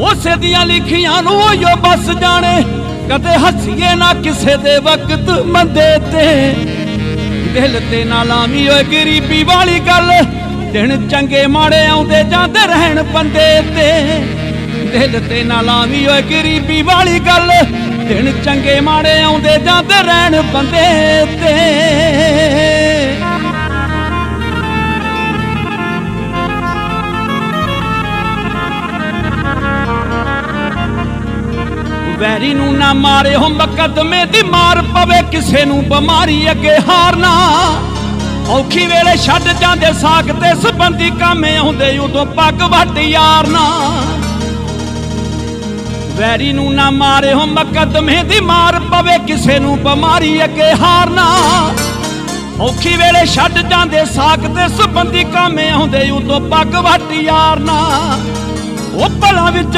ਉਸੇ ਦੀਆਂ ਲਿਖੀਆਂ ਨੂੰ ਉਹ ਬਸ ਜਾਣੇ। ਕਦੇ ਹੱਸੀਏ ਨਾ ਕਿਸੇ ਦੇ ਵਕਤ ਮੰਦੇ ਤੇ। ਦਿਲ ਤੇ ਨਾ ਲਾਵੀਂ ਓਏ ਗਰੀਬੀ ਵਾਲੀ ਗੱਲ। ਦਿਨ ਚੰਗੇ ਮਾੜੇ ਆਉਂਦੇ ਜਾਂਦੇ ਰਹਿਣ ਬੰਦੇ ਤੇ। ਦਿਲ ਤੇ ਨਾ ਲਾਵੀਂ ਓਏ ਗਰੀਬੀ ਵਾਲੀ ਗੱਲ। ਦਿਨ ਚੰਗੇ ਮਾੜੇ ਆਉਂਦੇ ਜਾਂਦੇ ਰਹਿਣ ਬੰਦੇ ਤੇ। ਵੈਰੀ ਨੂੰ ਨਾ ਮਾਰੇ ਹੋ ਮੁਕੱਦਮੇ ਦੀ ਮਾਰ ਪਵੇ, ਕਿਸੇ ਨੂੰ ਬਿਮਾਰੀ ਅੱਗੇ ਹਾਰਨਾ ਔਖੀ ਵੇਲੇ ਛੱਡ ਜਾਂਦੇ ਸਾਖ ਤੇ ਸੰਬੰਧੀ ਕੰਮ ਆਉਂਦੇ ਉਦੋਂ ਪੱਗ ਵੱਟ ਯਾਰਨਾ ਵੈਰੀ ਨੂੰ ਨਾ ਮਾਰੇ ਹੋ ਮੁਕੱਦਮੇ ਦੀ ਮਾਰ ਪਵੇ, ਕਿਸੇ ਨੂੰ ਬਿਮਾਰੀ ਅੱਗੇ ਹਾਰਨਾ ਔਖੀ ਵੇਲੇ ਛੱਡ ਜਾਂਦੇ ਸਾਖ ਤੇ ਸੰਬੰਧੀ ਕੰਮ ਆਉਂਦੇ ਉਦੋਂ ਪੱਗ ਵੱਟ ਯਾਰਨਾ ਉਹ ਭਲਾ ਵਿੱਚ